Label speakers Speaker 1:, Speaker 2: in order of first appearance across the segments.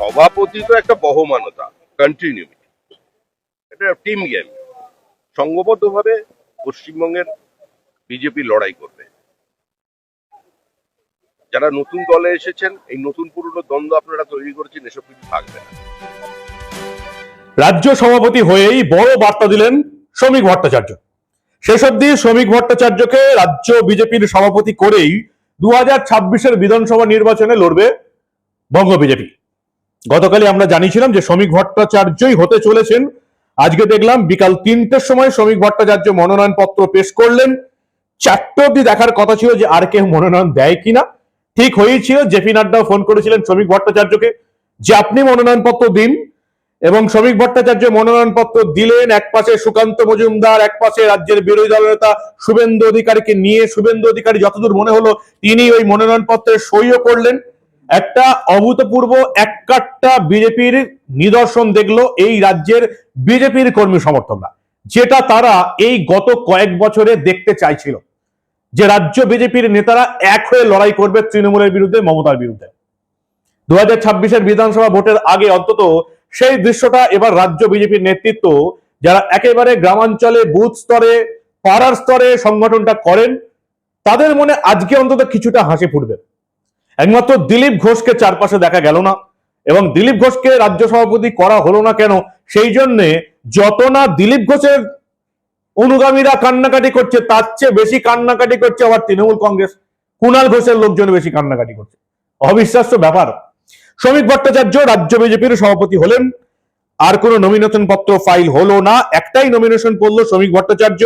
Speaker 1: সভাপতি তো একটা বহমানতা কন্টিনিউ এটা টিম গেম সংঘবদ্ধভাবে পশ্চিমবঙ্গের বিজেপি লড়াই করবে। যারা নতুন দলে এসেছেন, এই নতুন পুরনো দ্বন্দ্ব আপনারা তৈরি করেছেন, এসব কিছু থাকবে না।
Speaker 2: রাজ্য সভাপতি হয়েই বড় বার্তা দিলেন শ্রমিক ভট্টাচার্য। শেষ অব্দি শ্রমিক ভট্টাচার্যকে রাজ্য বিজেপির সভাপতি করেই দু হাজার ছাব্বিশের বিধানসভা নির্বাচনে লড়বে বঙ্গ বিজেপি গতকালই আমরা জানিয়েছিলাম যে শ্রমিক ভট্টাচার্যই হতে চলেছেন। আজকে দেখলাম বিকাল তিনটের সময় শ্রমিক ভট্টাচার্য মনোনয়ন পত্র পেশ করলেন। চারটে অব্দি দেখার কথা ছিল যে আর কেউ মনোনয়ন দেয় কিনা। ঠিক হয়েছিল জেপি নাড্ডা ফোন করেছিলেন শ্রমিক ভট্টাচার্যকে যে আপনি মনোনয়ন পত্র দিন। এবং শ্রমিক ভট্টাচার্য মনোনয়ন পত্র দিলেন, এক পাশে সুকান্ত মজুমদার, এক পাশে রাজ্যের বিরোধী দল নেতা শুভেন্দু অধিকারীকে নিয়ে। শুভেন্দু অধিকারী যতদূর মনে হলো, তিনি ওই মনোনয়ন পত্রে সইও করলেন। একটা অভূতপূর্ব এক কাট্টা বিজেপির নিদর্শন দেখল এই রাজ্যের বিজেপির কর্মী সমর্থকরা, যেটা তারা এই গত কয়েক বছরে দেখতে চাইছিল যে রাজ্য বিজেপির নেতারা এক হয়ে লড়াই করবে তৃণমূলের বিরুদ্ধে, মমতার বিরুদ্ধে। দু হাজার বিধানসভা ভোটের আগে অন্তত সেই দৃশ্যটা এবার রাজ্য বিজেপির নেতৃত্ব, যারা একেবারে গ্রামাঞ্চলে, বুথ স্তরে, পাড়ার স্তরে সংগঠনটা করেন, তাদের মনে আজকে অন্তত কিছুটা হাসি ফুটবে। একমাত্র দিলীপ ঘোষকে চারপাশে দেখা গেল না। এবং দিলীপ ঘোষকে রাজ্য সভাপতি করা হলো না কেন? সেই জন্যে যত না দিলীপ ঘোষের অনুগামীরা কান্নাকাটি করছে, তার চেয়ে বেশি কান্নাকাটি করছে আবার তৃণমূল কংগ্রেস। কুণাল ঘোষের লোকজন বেশি কান্নাকাটি করছে। অবিশ্বাস্য ব্যাপার। শ্রমিক ভট্টাচার্য রাজ্য বিজেপির সভাপতি হলেন। আর কোনো নমিনেশন পত্র ফাইল হলো না। একটাই নমিনেশন পড়ল শ্রমিক ভট্টাচার্য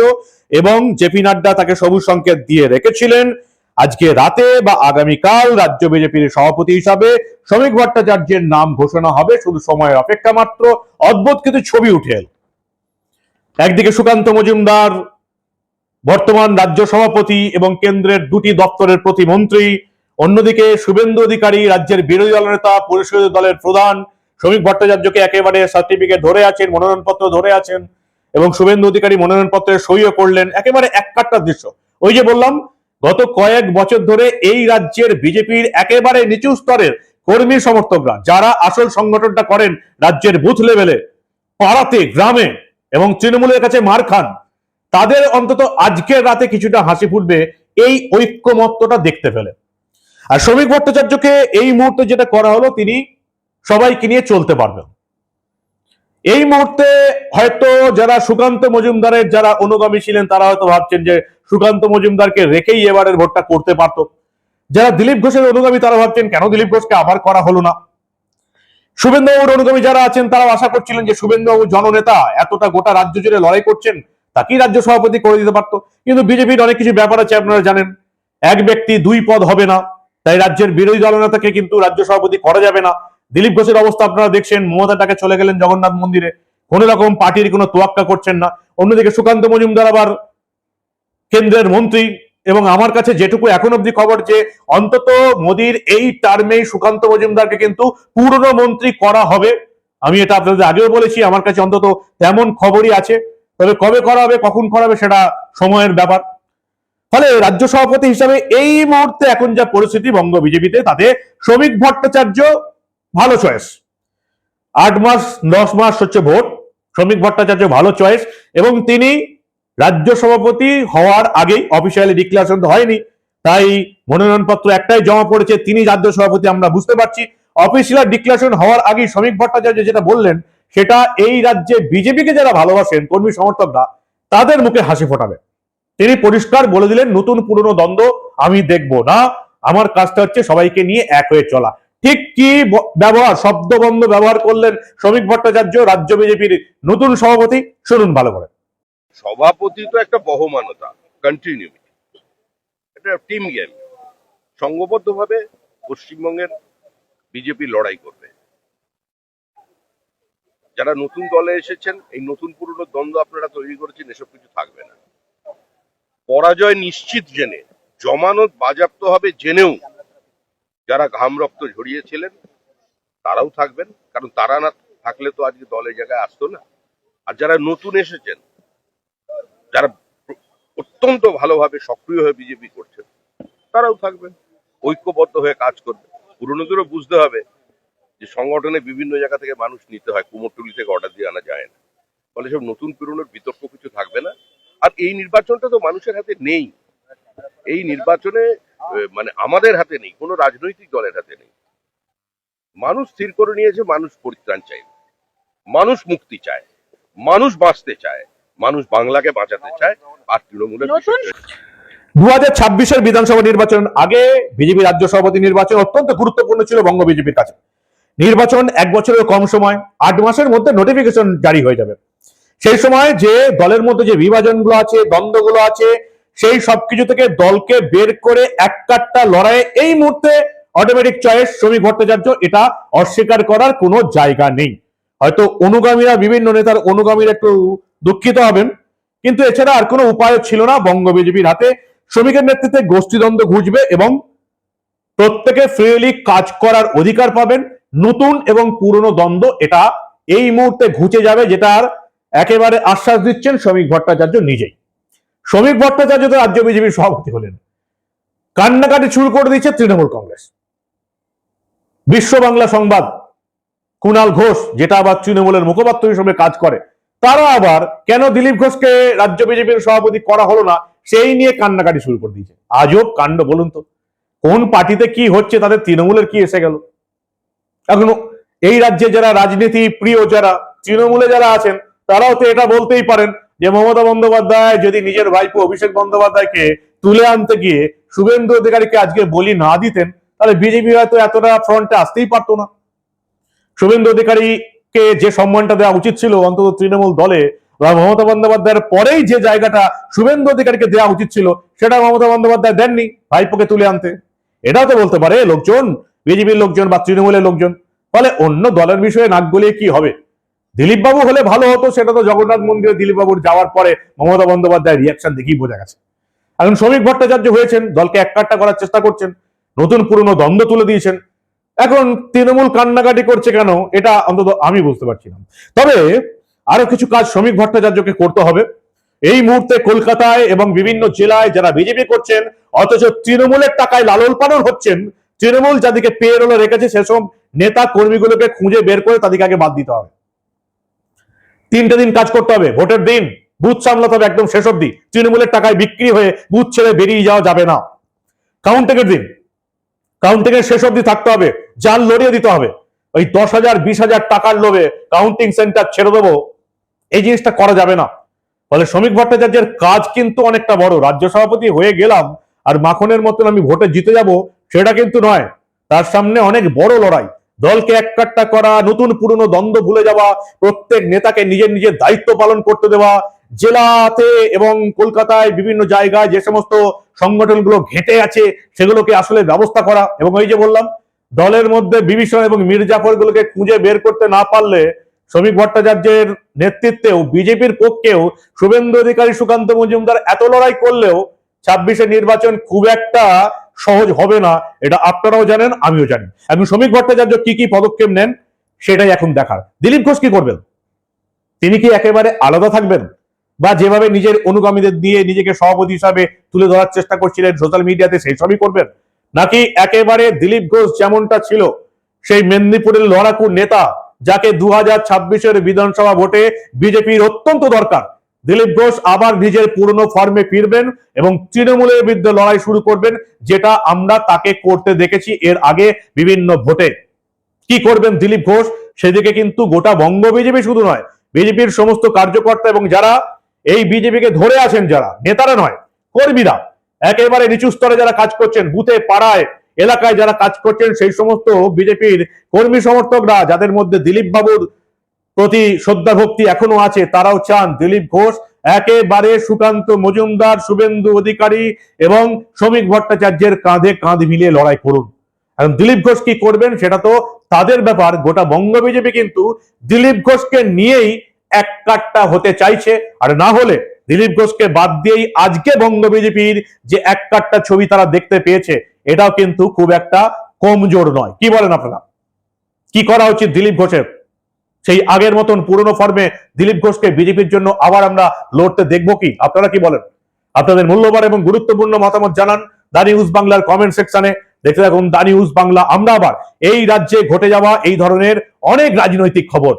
Speaker 2: এবং জেপি নাড্ডা তাকে সবুজ সংকেত দিয়ে রেখেছিলেন। আজকে রাতে বা আগামীকাল রাজ্য বিজেপির সভাপতি হিসাবে শ্রমিক ভট্টাচার্যের নাম ঘোষণা হবে, শুধু সময়ের অপেক্ষা মাত্র। অদ্ভুত কিন্তু ছবি উঠে একদিকে সুকান্ত মজুমদার, বর্তমান রাজ্য সভাপতি এবং কেন্দ্রের দুটি দপ্তরের প্রতিমন্ত্রী, অন্যদিকে শুভেন্দু অধিকারী, রাজ্যের বিরোধী দল নেতা পরিষদীয় দলের প্রধান, শ্রমিক ভট্টাচার্যকে একেবারে সার্টিফিকেট ধরে আছেন, মনোনয়নপত্র ধরে আছেন এবং শুভেন্দু অধিকারী মনোনয়নপত্রে সইও করলেন, একেবারে এক কাট্টার দৃশ্য। ওই যে বললাম গত কয়েক বছর ধরে এই রাজ্যের বিজেপির একেবারে নিচু স্তরের কর্মী সমর্থকরা, যারা আসল সংগঠনটা করেন রাজ্যের বুথ লেভেলে, পাড়াতে, গ্রামে এবং তৃণমূলের কাছে মার খান, তাদের অন্তত আজকের রাতে কিছুটা হাসি ফুটবে এই ঐক্যমত্যটা দেখতে পেলে। আর শ্রমিক ভট্টাচার্যকে এই মুহূর্তে যেটা করা হলো, তিনি সবাইকে নিয়ে চলতে পারবেন। এই মুহূর্তে হয়তো যারা সুকান্ত মজুমদারের যারা অনুগামী ছিলেন, তারা হয়তো ভাবছেন যে সুকান্ত মজুমদারকে রেখেই এবারের ভোটটা করতে পারতো। যারা দিলীপ ঘোষের অনুগামী, তারা ভাবছেন, কেন দিলীপ ঘোষকে আবার করা হলো না? শুভেন্দুবাবুর অনুগামী যারা আছেন, তারাও আশা করছিলেন যে শুভেন্দুবাবু জননেতা, এতটা গোটা রাজ্য জুড়ে লড়াই করছেন, তাকেই রাজ্য সভাপতি করে দিতে পারতো। কিন্তু বিজেপির অনেক কিছু ব্যাপার আছে, আপনারা জানেন। এক ব্যক্তি দুই পদ হবে না, তাই রাজ্যের বিরোধী দলনেতাকে কিন্তু রাজ্য সভাপতি করা যাবে না। দিলীপ ঘোষের অবস্থা আপনারা দেখছেন, মমতা টাকে চলে গেলেন জগন্নাথ মন্দিরে। কোন রকম পার্টির কোনো তোয়াক্কা করছেন না। অন্যদিকে সুকান্ত মজুমদার আবার কেন্দ্রের মন্ত্রী এবং আমার কাছে যেটুকু এখন অব্দি খবর যে, অন্তত মোদির এই টার্মেই সুকান্ত মজুমদারকে কিন্তু পুরনো মন্ত্রী করা হবে। আমি এটা আপনাদের আগেও বলেছি, আমার কাছে অন্তত তেমন খবরই আছে। তবে কবে করা হবে, কখন করা হবে সেটা সময়ের ব্যাপার। ফলে রাজ্য সভাপতি হিসাবে এই মুহূর্তে এখন যা পরিস্থিতি, বঙ্গ বিজেপিতে, তাতে শ্রমিক ভট্টাচার্য ভালো চয়েস আট মাস, দশ মাস হচ্ছে ভোট, শ্রমিক ভট্টাচার্য ভালো চয়েস এবং তিনি রাজ্য সভাপতি হওয়ার আগেই অফিসিয়ালি ডিক্লারেশন তো হয়নি, তাই মনোনয়নপত্র একটাই জমা পড়েছে, তিনি রাজ্য সভাপতি আমরা বুঝতে পারছি। অফিসিয়াল ডিক্লারেশন হওয়ার আগেই শ্রমিক ভট্টাচার্য যেটা বললেন, সেটা এই রাজ্যে বিজেপিকে যারা ভালোবাসেন, কর্মী সমর্থকরা, তাদের মুখে হাসি ফোটাবে। তিনি পরিষ্কার বলে দিলেন, নতুন পুরনো দ্বন্দ্ব আমি দেখব না, আমার কাজটা হচ্ছে সবাইকে নিয়ে এক হয়ে চলা। ঠিক কি ব্যবহার শব্দবন্ধ ব্যবহার করলেন শ্রমিক ভট্টাচার্য, রাজ্য বিজেপির নতুন সভাপতি? শুনুন ভালো করে।
Speaker 1: সভাপতি তো একটা বহমানতা কন্টিনিউটি এটা টিম গেম সংঘবদ্ধভাবে পশ্চিমবঙ্গের বিজেপি লড়াই করবে। যারা নতুন দলে এসেছেন, এই নতুন পুরনো দ্বন্দ্ব আপনারা তৈরি করেছেন, এসব কিছু থাকবে না। পরাজয় নিশ্চিত জেনে, জমানত বাজেয়াপ্ত হবে জেনেও যারা ঘাম রক্ত ঝরিয়েছিলেন, তারাও থাকবেন, কারণ তারা না থাকলে তো আজকে দলের জায়গায় আসতো না। আর যারা নতুন এসেছেন, যারা অত্যন্ত ভালোভাবে সক্রিয় হয়ে বিজেপি করছেন তারাও থাকবেন, ঐক্যবদ্ধ হয়ে কাজ করবে পুরনোদেরও বুঝতে হবে যে সংগঠনে বিভিন্ন জায়গা থেকে মানুষ নিতে হয়, কুমোরটুলি থেকে অর্ডার দিয়ে আনা যায় না। ফলে সব নতুন, পুরনোর বিতর্ক কিছু থাকবে না। আর এই নির্বাচনটা তো মানুষের হাতে নেই। এই নির্বাচনে মানে আমাদের হাতে নেই কোনো রাজনৈতিক দলের হাতে নেই। মানুষ স্থির করে নিয়েছে মানুষ পরিত্রাণ চাই মানুষ মুক্তি চায় মানুষ বাঁচতে চায় মানুষ বাংলাকে বাঁচাতে চায় আর তৃণমূলের
Speaker 2: দু হাজার ছাব্বিশের বিধানসভা নির্বাচন আগে বিজেপি রাজ্য সভাপতি নির্বাচন অত্যন্ত গুরুত্বপূর্ণ ছিল বঙ্গ বিজেপির কাছে। নির্বাচন এক বছরের কম সময় আট মাসের মধ্যে নোটিফিকেশন জারি হয়ে যাবে। সেই সময় যে দলের মধ্যে যে বিভাজনগুলো আছে দ্বন্দ্বগুলো আছে সেই সবকিছু থেকে দলকে বের করে এক কাট্টা লড়াইয়ে এই মুহূর্তে অটোমেটিক চয়েস শ্রমিক ভট্টাচার্য, এটা অস্বীকার করার কোনো জায়গা নেই। হয়তো অনুগামীরা, বিভিন্ন নেতার অনুগামীরা একটু দুঃখিত হবেন, কিন্তু এছাড়া আর কোনো উপায় ছিল না বঙ্গ বিজেপির হাতে। শ্রমিকের নেতৃত্বে গোষ্ঠীদ্বন্দ্ব ঘুচবে এবং প্রত্যেকে ফ্রিলি কাজ করার অধিকার পাবেন। নতুন এবং পুরনো দ্বন্দ্ব এটা এই মুহূর্তে ঘুচে যাবে যেটার একেবারে আশ্বাস দিচ্ছেন শ্রমিক ভট্টাচার্য নিজেই। শ্রমিক ভট্টাচার্য তো রাজ্য বিজেপির সভাপতি হলেন। কান্নাকাটি শুরু করে দিচ্ছে তৃণমূল কংগ্রেস। বিশ্ব বাংলা সংবাদ কুণাল ঘোষ, যেটা আবার তৃণমূলের মুখপাত্র হিসেবে কাজ করে, তারা আবার কেন দিলীপ ঘোষকে রাজ্য বিজেপির সভাপতি করা হলো না, সেই নিয়ে কান্নাকাটি শুরু করে দিয়েছে। আজব কাণ্ড বলুন তো, কোন পার্টিতে কি হচ্ছে, তাদের তৃণমূলের কি এসে গেল? এখন এই রাজ্যে যারা রাজনীতি প্রিয়, যারা তৃণমূলে যারা আছেন, তারাও তো এটা বলতেই পারেন যে মমতা বন্দ্যোপাধ্যায় যদি নিজের ভাইপো অভিষেক বন্দ্যোপাধ্যায়কে তুলে আনতে গিয়ে শুভেন্দু অধিকারীকে আজকে বলি না দিতেন, তাহলে বিজেপি হয়তো এতটা ফ্রন্টে আসতেই পারতো না। শুভেন্দু অধিকারীকে যে সম্মানটা দেওয়া উচিত ছিল অন্তত তৃণমূল দলে, বা মমতা বন্দ্যোপাধ্যায়ের পরেই যে জায়গাটা শুভেন্দু অধিকারীকে দেওয়া উচিত ছিল, সেটা মমতা বন্দ্যোপাধ্যায় দেননি ভাইপোকে তুলে আনতে। এটাও তো বলতে পারে লোকজন, বিজেপির লোকজন বা তৃণমূলের লোকজন ফলে অন্য দলের বিষয়ে নাক গলিয়ে কি হবে? দিলীপ বাবু হলে ভালো হতো, সেটা তো জগন্নাথ মন্দিরে দিলীপ বাবুর যাওয়ার পরে মমতা বন্দ্যোপাধ্যায়ের রিয়াকশন দেখেই বোঝা গেছে। এখন শ্রমিক ভট্টাচার্য হয়েছেন, দলকে এককাট্টা করার চেষ্টা করছেন, নতুন পুরনো দ্বন্দ্ব তুলে দিয়েছেন। এখন তৃণমূল কান্নাকাটি করছে কেন, এটা অন্তত আমি বুঝতে পারছি না। তবে আরও কিছু কাজ শ্রমিক ভট্টাচার্যকে করতে হবে। এই মুহূর্তে কলকাতায় এবং বিভিন্ন জেলায় যারা বিজেপি করছেন, অথচ তৃণমূলের টাকায় লালন পালন হচ্ছেন, তৃণমূল যাদেরকে পেয়ে রেখেছে, সেসব নেতা কর্মীগুলোকে খুঁজে বের করে তাদেরকে আগে বাদ দিতে হবে। তিনটে দিন কাজ করতে হবে, ভোটের দিন। বুথ সামলাতে হবে একদম শেষ অব্দি তৃণমূলের টাকায় বিক্রি হয়ে বুথ ছেড়ে বেরিয়ে যাওয়া যাবে না। কাউন্টিংয়ের দিন। কাউন্টিংয়ের শেষ অব্দি থাকতে হবে, জাল লড়িয়ে দিতে হবে। ওই দশ হাজার, বিশ হাজার টাকার লোভে কাউন্টিং সেন্টার ছেড়ে দেবো, এই জিনিসটা করা যাবে না। ফলে শ্রমিক ভট্টাচার্যের কাজ কিন্তু অনেকটা বড়। রাজ্য সভাপতি হয়ে গেলাম আর মাখনের মতন আমি ভোটে জিতে যাব, সেটা কিন্তু নয়। তার সামনে অনেক বড় লড়াই। দলকে এককাট্টা করা, নতুন পুরনো দ্বন্দ্ব ভুলে যাওয়া, প্রত্যেক নেতাকে নিজের নিজের দায়িত্ব পালন করতে দেওয়া, জেলাতে এবং কলকাতায় বিভিন্ন জায়গায় যে সমস্ত সংগঠনগুলো ঘেটে আছে, সেগুলোকে আসলে ব্যবস্থা করা এবং ওই যে বললাম, দলের মধ্যে বিভীষণ এবং মির্জাফর গুলোকে খুঁজে বের করতে না পারলে শ্রমিক ভট্টাচার্যের নেতৃত্বেও, বিজেপির পক্ষেও শুভেন্দু অধিকারী সুকান্ত মজুমদার এত লড়াই করলেও ছাব্বিশে নির্বাচন খুব একটা সহজ হবে না, এটা আপনারাও জানেন, আমিও জানি। এখন শ্রমিক ভট্টাচার্য কি কি পদক্ষেপ নেন, সেটাই এখন দেখার। দিলীপ ঘোষ কি করবেন? তিনি কি একেবারে আলাদা থাকবেন? বা যেভাবে নিজের অনুগামীদের দিয়ে নিজেকে সভাপতি হিসাবে তুলে ধরার চেষ্টা করছিলেন সোশ্যাল মিডিয়াতে সেই সবই করবেন? নাকি একেবারে দিলীপ ঘোষ যেমনটা ছিল, সেই মেদিনীপুরের লড়াকু নেতা, যাকে দু হাজার ছাব্বিশের বিধানসভা ভোটে বিজেপির অত্যন্ত দরকার দিলীপ ঘোষ আবার নিজের পুরনো ফর্মে ফিরবেন এবং তৃণমূলের বিরুদ্ধে লড়াই শুরু করবেন, যেটা আমরা তাকে করতে দেখেছি এর আগে বিভিন্ন ভোটে। কি করবেন দিলীপ ঘোষ? সেদিকে কিন্তু গোটা বঙ্গ বিজেপি শুধু নয়, বিজেপির সমস্ত কার্যকর্তা এবং যারা এই বিজেপিকে ধরে আছেন, যারা নেতারা নয়, কর্মীরা, একেবারে নিচু স্তরে যারা কাজ করছেন, বুথে, পাড়ায়, এলাকায় যারা কাজ করছেন, সেই সমস্ত বিজেপির কর্মী সমর্থকরা, যাদের মধ্যে দিলীপ বাবুর প্রতি শ্রদ্ধা ভক্তি এখনও আছে, তারাও চান। দিলীপ ঘোষ, একেবারে সুকান্ত মজুমদার, শুভেন্দু অধিকারী এবং শ্রমিক ভট্টাচার্যের কাঁধে কাঁধ মিলিয়ে লড়াই করুন। এখন দিলীপ ঘোষ কি করবেন সেটা তো তাদের ব্যাপার, গোটা বঙ্গ বিজেপি কিন্তু দিলীপ ঘোষকে নিয়েই এক কাট্টা হতে চাইছে। আর না হলে দিলীপ ঘোষকে বাদ দিয়েই আজকে বঙ্গ বিজেপির যে এক কাট্টা ছবি তারা দেখতে পেয়েছে, এটাও কিন্তু খুব একটা কমজোর নয়। কি বলেন আপনারা? কি করা উচিত দিলীপ ঘোষের? সেই আগের মতন পুরনো ফর্মে দিলীপ ঘোষকে বিজেপির জন্য আবার আমরা লড়তে দেখব কি? আপনারা কি বলেন? আপনাদের মূল্যবান এবং গুরুত্বপূর্ণ মতামত জানান দা নিউজ বাংলার কমেন্ট সেকশনে দেখে থাকুন দা নিউজ বাংলা। আমরা আবার এই রাজ্যে ঘটে যাওয়া এই ধরনের অনেক রাজনৈতিক খবর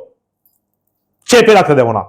Speaker 2: চেপে রাখতে দেব না।